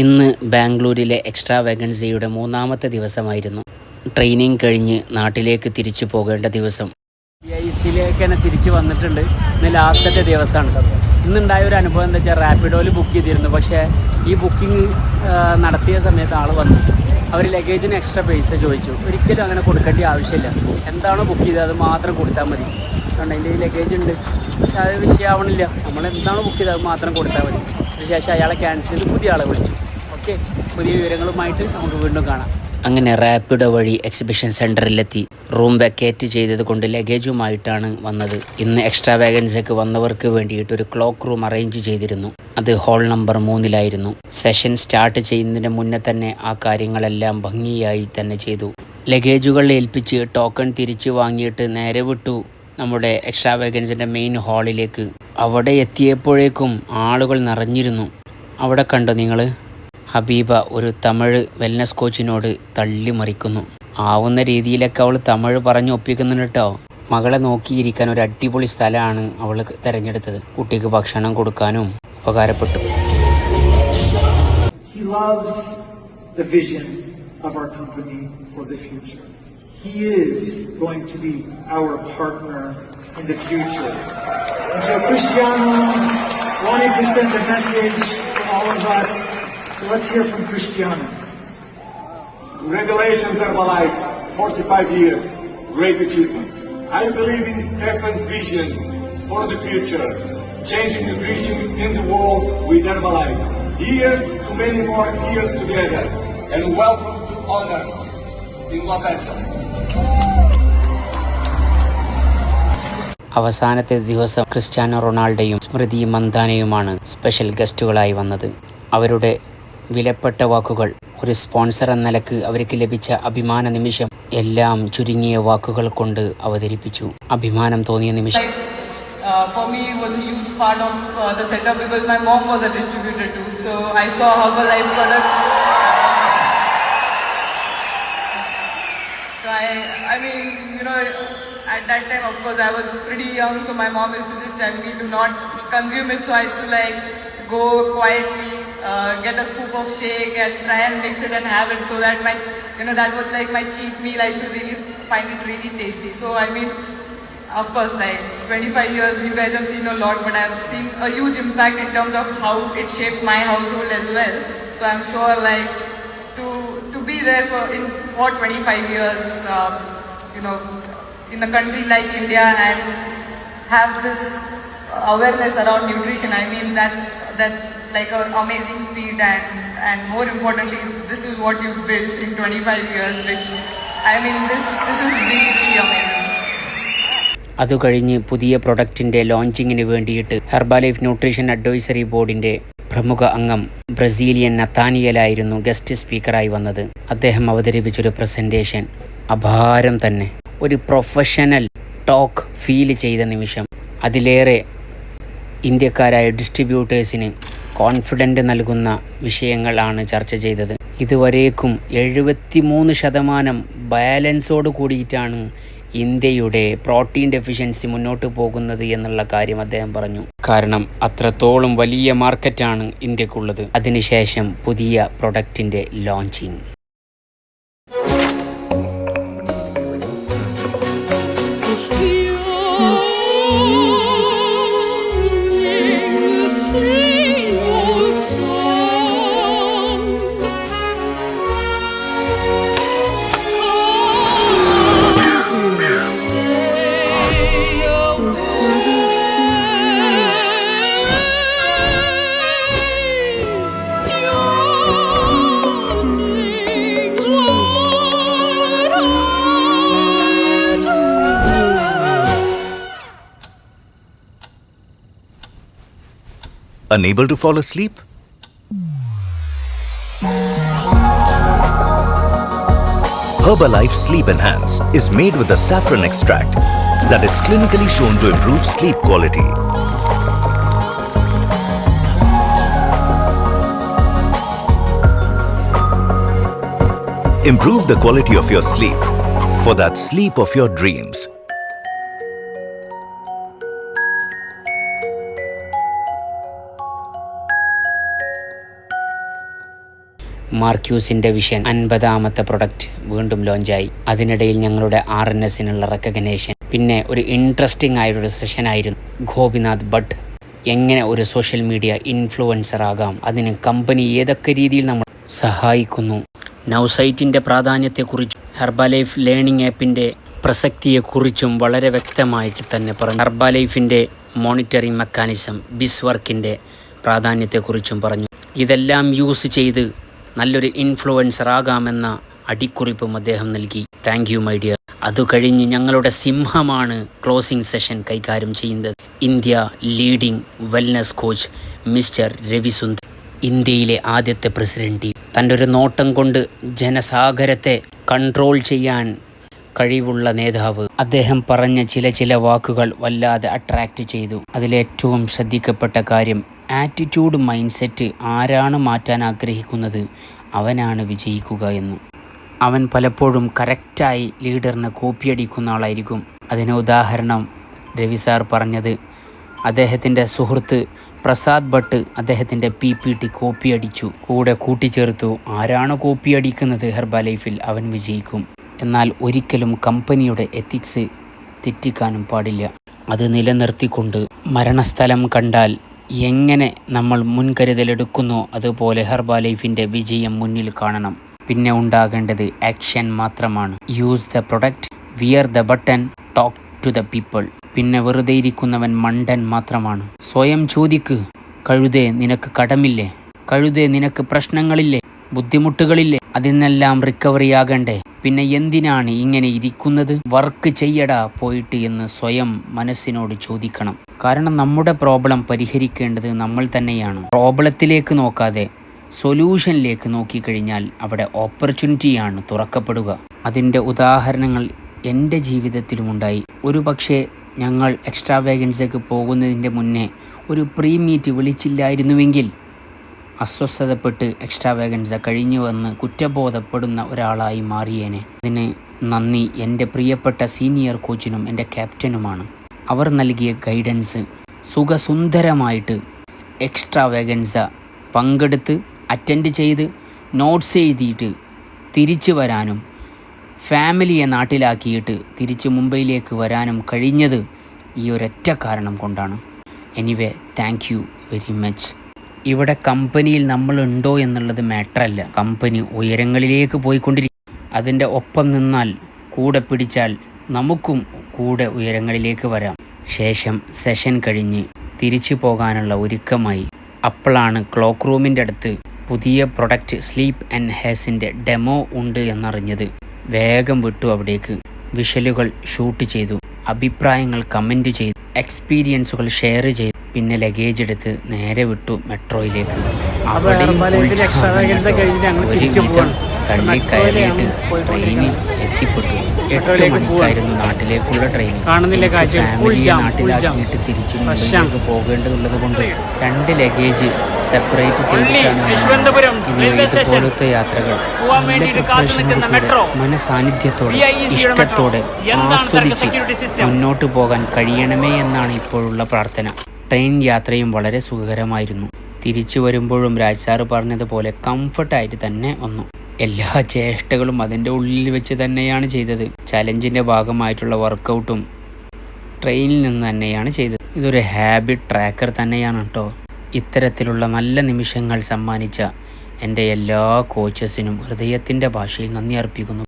ഇന്ന് ബാംഗ്ലൂരിലെ എക്സ്ട്രാ വേഗൻസിയുടെ മൂന്നാമത്തെ ദിവസമായിരുന്നു. ട്രെയിനിങ് കഴിഞ്ഞ് നാട്ടിലേക്ക് തിരിച്ചു പോകേണ്ട ദിവസം. ഐ സിയിലേക്ക് തന്നെ തിരിച്ചു വന്നിട്ടുണ്ട്. ഇന്ന് ലാസ്റ്റത്തെ ദിവസമാണ്. ഇന്നുണ്ടായ ഒരു അനുഭവം എന്താ വെച്ചാൽ റാപ്പിഡോയിൽ ബുക്ക് ചെയ്തിരുന്നു. പക്ഷേ ഈ ബുക്കിംഗ് നടത്തിയ സമയത്ത് ആൾ വന്നു. അവർ ലഗേജിന് എക്സ്ട്രാ പൈസ ചോദിച്ചു. ഒരിക്കലും അങ്ങനെ കൊടുക്കേണ്ട ആവശ്യമില്ല. എന്താണോ ബുക്ക് ചെയ്തത് അത് മാത്രം കൊടുത്താൽ മതി. അതുകൊണ്ട് അതിന്റെ ഈ ലഗേജ് ഉണ്ട്. പക്ഷെ അത് വിഷയമാവണില്ല. നമ്മൾ എന്താണോ ബുക്ക് ചെയ്തത് അത് മാത്രം കൊടുത്താൽ മതി. അതിനുശേഷം അയാളെ ക്യാൻസൽ ചെയ്ത് പുതിയ ആളെ വിളിച്ചു. ഓക്കെ പുതിയ വിവരങ്ങളുമായിട്ട് നമുക്ക് വീണ്ടും കാണാം. അങ്ങനെ റാപ്പിഡോ വഴി എക്സിബിഷൻ സെന്ററിലെത്തി റൂം വെക്കേറ്റ് ചെയ്തത് കൊണ്ട് ലഗേജുമായിട്ടാണ് വന്നത്. ഇന്ന് എക്സ്ട്രാ വേഗൻസിക്ക് വന്നവർക്ക് വേണ്ടിയിട്ട് ഒരു ക്ലോക്ക് റൂം അറേഞ്ച് ചെയ്തിരുന്നു. അത് ഹോൾ നമ്പർ മൂന്നിലായിരുന്നു. സെഷൻ സ്റ്റാർട്ട് ചെയ്യുന്നതിന് മുന്നേ തന്നെ ആ കാര്യങ്ങളെല്ലാം ഭംഗിയായി തന്നെ ചെയ്തു. ലഗേജുകൾ ഏൽപ്പിച്ച് ടോക്കൺ തിരിച്ചു വാങ്ങിയിട്ട് നേരെ വിട്ടു നമ്മുടെ എക്സ്ട്രാ വേഗൻസിന്റെ മെയിൻ ഹാളിലേക്ക് അവിടെ എത്തിയപ്പോഴേക്കും ആളുകൾ നിറഞ്ഞിരുന്നു. അവിടെ കണ്ടോ നിങ്ങൾ? ഹബീബ ഒരു തമിഴ് വെൽനസ് കോച്ചിനോട് തള്ളി മറിക്കുന്നു ആവുന്ന രീതിയിലൊക്കെ അവൾ തമിഴ് പറഞ്ഞു ഒപ്പിക്കുന്നുണ്ട് കേട്ടോ. മകളെ നോക്കിയിരിക്കാൻ ഒരു അടിപൊളി സ്ഥലമാണ് അവൾ തിരഞ്ഞെടുത്തത്. കുട്ടിക്ക് ഭക്ഷണം കൊടുക്കാനും ഉപകാരപ്പെട്ടു. In the future. And so Cristiano wanted to send a message to all of us. So let's hear from Cristiano. Congratulations, Herbalife. 45 years. Great achievement. I believe in Stefan's vision for the future. Changing nutrition in the world with Herbalife. Years to many more years together. And welcome to Honors in Los Angeles. അവസാനത്തെ ദിവസം Cristiano റൊണാൾഡോയും സ്മൃതി മന്ദാനയുമാണ് special ഗസ്റ്റുകളായി വന്നത് അവരുടെ വിലപ്പെട്ട വാക്കുകൾ ഒരു sponsor എന്ന നിലയ്ക്ക് അവർക്ക് ലഭിച്ച അഭിമാന നിമിഷം എല്ലാം ചുരുങ്ങിയ വാക്കുകൾ കൊണ്ട് അവതരിപ്പിച്ചു അഭിമാനം തോന്നിയ നിമിഷം uh, for me was a huge part of uh, the setup because my mom was a distributor too. So I saw Herbalife products. So I, I mean, you know, at that time, of course, I was pretty young. So my mom used to just tell me do not consume it. So I used to like go quietly, uh, get a scoop of shake and try and mix it and have it. So that my, you know, that was like my cheat meal. I used to really find it really tasty. So I mean. Of course, like 25 years, you guys have seen a lot, but I've seen a huge impact in terms of how it shaped my household as well. So I'm sure, like, to to be there for in for 25 years, um, you know, in a country like India and have this awareness around nutrition. I mean, that's that's like an amazing feat, and and more importantly, this is what you've built in 25 years, which I mean, this this is really really amazing. അതുകഴിഞ്ഞ് പുതിയ പ്രൊഡക്റ്റിന്റെ ലോഞ്ചിങ്ങിന് വേണ്ടിയിട്ട് Herbalife nutrition advisory ബോർഡിന്റെ പ്രമുഖ അംഗം Brazilian നത്താനിയലായിരുന്നു guest സ്പീക്കറായി വന്നത് അദ്ദേഹം അവതരിപ്പിച്ചൊരു presentation അപാരം തന്നെ ഒരു പ്രൊഫഷണൽ ടോക്ക് ഫീൽ ചെയ്ത നിമിഷം അതിലേറെ ഇന്ത്യക്കാരായ ഡിസ്ട്രിബ്യൂട്ടേഴ്സിന് കോൺഫിഡന്റ് നൽകുന്ന വിഷയങ്ങളാണ് ചർച്ച ചെയ്തത്. ഇതുവരേക്കും എഴുപത്തിമൂന്ന് ശതമാനം ബാലൻസോട് കൂടിയിട്ടാണ് ഇന്ത്യയുടെ പ്രോട്ടീൻ ഡെഫിഷ്യൻസി മുന്നോട്ട് പോകുന്നത് എന്നുള്ള കാര്യം അദ്ദേഹം പറഞ്ഞു. കാരണം അത്രത്തോളം വലിയ മാർക്കറ്റാണ് ഇന്ത്യക്കുള്ളത്. അതിനുശേഷം പുതിയ പ്രൊഡക്റ്റിന്റെ launching Unable to fall asleep? Herbalife Sleep Enhance is made with a saffron extract that is clinically shown to improve sleep quality. Improve the quality of your sleep for that sleep of your dreams. മാർക്യൂസിന്റെ vision അൻപതാമത്തെ product വീണ്ടും ലോഞ്ചായി അതിനിടയിൽ ഞങ്ങളുടെ R N എസിനുള്ള recognition പിന്നെ ഒരു interesting ആയൊരു സെഷനായിരുന്നു ഗോപിനാഥ് ഭട്ട് എങ്ങനെ ഒരു സോഷ്യൽ മീഡിയ ഇൻഫ്ലുവൻസർ ആകാം? അതിന് കമ്പനി ഏതൊക്കെ രീതിയിൽ നമ്മൾ സഹായിക്കുന്നു? നൗസൈറ്റിന്റെ പ്രാധാന്യത്തെക്കുറിച്ചും ഹെർബലൈഫ് ലേണിംഗ് ആപ്പിന്റെ പ്രസക്തിയെക്കുറിച്ചും വളരെ വ്യക്തമായിട്ട് തന്നെ പറഞ്ഞു ഹെർബലൈഫിന്റെ മോണിറ്ററിംഗ് മെക്കാനിസം ബിസ് വർക്കിന്റെ പ്രാധാന്യത്തെക്കുറിച്ചും പറഞ്ഞു. ഇതെല്ലാം യൂസ് ചെയ്ത് നല്ലൊരു ഇൻഫ്ലുവൻസർ ആകാമെന്ന അടിക്കുറിപ്പും അദ്ദേഹം നൽകി. താങ്ക് യു മൈ ഡിയർ അത് കഴിഞ്ഞ് ഞങ്ങളുടെ സിംഹമാണ് ക്ലോസിംഗ് സെഷൻ കൈകാര്യം ചെയ്യുന്നത്. India leading wellness coach mister Ravisundar. ഇന്ത്യയിലെ ആദ്യത്തെ പ്രസിഡന്റ് തന്റെ ഒരു നോട്ടം കൊണ്ട് ജനസാഗരത്തെ കൺട്രോൾ ചെയ്യാൻ കഴിവുള്ള നേതാവ്. അദ്ദേഹം പറഞ്ഞ ചില ചില വാക്കുകൾ വല്ലാതെ അട്രാക്റ്റ് ചെയ്തു. അതിലേറ്റവും ശ്രദ്ധിക്കപ്പെട്ട കാര്യം ആറ്റിറ്റ്യൂഡ് മൈൻഡ് സെറ്റ് ആരാണ് മാറ്റാൻ ആഗ്രഹിക്കുന്നത്? അവനാണ് വിജയിക്കുക എന്ന്. അവൻ പലപ്പോഴും കറക്റ്റായി ലീഡറിനെ കോപ്പിയടിക്കുന്ന ആളായിരിക്കും. അതിന് ഉദാഹരണം രവി സാർ പറഞ്ഞത് അദ്ദേഹത്തിന്റെ സുഹൃത്ത് പ്രസാദ് ഭട്ട് അദ്ദേഹത്തിന്റെ പി പി ടി കോപ്പി അടിച്ചു. കൂടെ കൂട്ടിച്ചേർത്തു ആരാണ് കോപ്പി അടിക്കുന്നത് ഹെർബ ലൈഫിൽ? അവൻ വിജയിക്കും. എന്നാൽ ഒരിക്കലും കമ്പനിയുടെ എത്തിക്സ് തെറ്റിക്കാനും പാടില്ല. അത് നിലനിർത്തിക്കൊണ്ട് മരണസ്ഥലം കണ്ടാൽ എങ്ങനെ നമ്മൾ മുൻകരുതലെടുക്കുന്നോ അതുപോലെ ഹെർബ ലൈഫിന്റെ വിജയം മുന്നിൽ കാണണം. പിന്നെ ഉണ്ടാകേണ്ടത് ആക്ഷൻ മാത്രമാണ്. Use the product wear the button talk to the people പിന്നെ വെറുതെ ഇരിക്കുന്നവൻ മണ്ടൻ മാത്രമാണ്. സ്വയം ചോദിക്ക് കഴുതേ നിനക്ക് കടമില്ലേ? കഴുതേ നിനക്ക് പ്രശ്നങ്ങളില്ലേ? ബുദ്ധിമുട്ടുകളില്ലേ? അതിനെല്ലാം റിക്കവറി ആകണ്ടേ? പിന്നെ എന്തിനാണ് ഇങ്ങനെ ഇരിക്കുന്നത്? വർക്ക് ചെയ്യടാ പോയിട്ട് എന്ന് സ്വയം മനസ്സിനോട് ചോദിക്കണം. കാരണം നമ്മുടെ പ്രോബ്ലം പരിഹരിക്കേണ്ടത് നമ്മൾ തന്നെയാണ്. പ്രോബ്ലത്തിലേക്ക് നോക്കാതെ സൊല്യൂഷനിലേക്ക് നോക്കിക്കഴിഞ്ഞാൽ അവിടെ ഓപ്പർച്യൂണിറ്റിയാണ് തുറക്കപ്പെടുക. അതിന്റെ ഉദാഹരണങ്ങൾ എന്റെ ജീവിതത്തിലുമുണ്ടായി. ഒരു പക്ഷേ ഞങ്ങൾ എക്സ്ട്രാ വേഗൻസിക്ക് പോകുന്നതിന്റെ മുന്നേ ഒരു പ്രീ മീറ്റ് വിളിച്ചില്ലായിരുന്നുവെങ്കിൽ അസ്വസ്ഥതപ്പെട്ട് എക്സ്ട്രാ വേഗൻസ കഴിഞ്ഞു വന്ന് കുറ്റബോധപ്പെടുന്ന ഒരാളായി മാറിയേനെ. അതിന് നന്ദി. എന്റെ പ്രിയപ്പെട്ട സീനിയർ കോച്ചിനും എന്റെ ക്യാപ്റ്റനുമാണ് അവർ നൽകിയ ഗൈഡൻസ് സുഖസുന്ദരമായിട്ട് എക്സ്ട്രാ വേഗൻസ പങ്കെടുത്ത് അറ്റൻഡ് ചെയ്ത് നോട്ട്സ് എഴുതിയിട്ട് തിരിച്ചു വരാനും ഫാമിലിയെ നാട്ടിലാക്കിയിട്ട് തിരിച്ച് മുംബൈയിലേക്ക് വരാനും കഴിഞ്ഞത് ഈ ഒരൊറ്റ കാരണം കൊണ്ടാണ്. Anyway thank you very much ഇവിടെ കമ്പനിയിൽ നമ്മളുണ്ടോ എന്നുള്ളത് മാറ്ററല്ല കമ്പനി ഉയരങ്ങളിലേക്ക് പോയിക്കൊണ്ടിരിക്കും. അതിന്റെ ഒപ്പം നിന്നാൽ കൂടെ പിടിച്ചാൽ നമുക്കും കൂടെ ഉയരങ്ങളിലേക്ക് വരാം. ശേഷം സെഷൻ കഴിഞ്ഞ് തിരിച്ചു പോകാനുള്ള ഒരുക്കമായി. അപ്പോഴാണ് ക്ലോക്ക് റൂമിന്റെ അടുത്ത് പുതിയ പ്രൊഡക്റ്റ് സ്ലീപ്പ് ആൻഡ് ഹേസിന്റെ ഡെമോ ഉണ്ട് എന്നറിഞ്ഞത്. വേഗം വിട്ടു അവിടേക്ക്. വിഷലുകൾ ഷൂട്ട് ചെയ്തു. അഭിപ്രായങ്ങൾ കമന്റ് ചെയ്തു. എക്സ്പീരിയൻസുകൾ ഷെയർ ചെയ്തു. പിന്നെ ലഗേജ് എടുത്ത് നേരെ വിട്ടു മെട്രോയിലേക്ക്. അവിടെയും. ഒരുവിധം തള്ളിക്കയറിയിട്ട് ട്രെയിനിൽ എത്തിപ്പെട്ടു. എട്ട് മണിക്കായിരുന്നു നാട്ടിലേക്കുള്ള ട്രെയിൻ ഫാമിലിയെ. നാട്ടിലാക്കിയിട്ട് തിരിച്ച് മുംബൈയിലേക്ക് പോകേണ്ടതുള്ളത് കൊണ്ട് രണ്ട് ലഗേജ് സെപ്പറേറ്റ് ചെയ്തിട്ടാണ് ഇതുപോലത്തെ യാത്രകൾ. മനസാന്നിധ്യത്തോടെ ഇഷ്ടത്തോടെ മെട്രോ. എന്താണ് ആസ്വദിച്ച് മുന്നോട്ട് പോകാൻ കഴിയണമേ എന്നാണ് ഇപ്പോഴുള്ള പ്രാർത്ഥന. ട്രെയിൻ യാത്രയും വളരെ സുഖകരമായിരുന്നു. തിരിച്ചു വരുമ്പോഴും രാജ് പറഞ്ഞതുപോലെ കംഫർട്ടായിട്ട് തന്നെ വന്നു. എല്ലാ ചേഷ്ടകളും അതിന്റെ ഉള്ളിൽ വെച്ച് തന്നെയാണ് ചെയ്തത്. ചലഞ്ചിന്റെ ഭാഗമായിട്ടുള്ള വർക്കൗട്ടും ട്രെയിനിൽ നിന്ന് തന്നെയാണ് ചെയ്തത്. ഇതൊരു ഹാബിറ്റ് ട്രാക്കർ തന്നെയാണ് കേട്ടോ. ഇത്തരത്തിലുള്ള നല്ല നിമിഷങ്ങൾ സമ്മാനിച്ച എന്റെ എല്ലാ കോച്ചസിനും ഹൃദയത്തിന്റെ ഭാഷയിൽ നന്ദി അർപ്പിക്കുന്നു.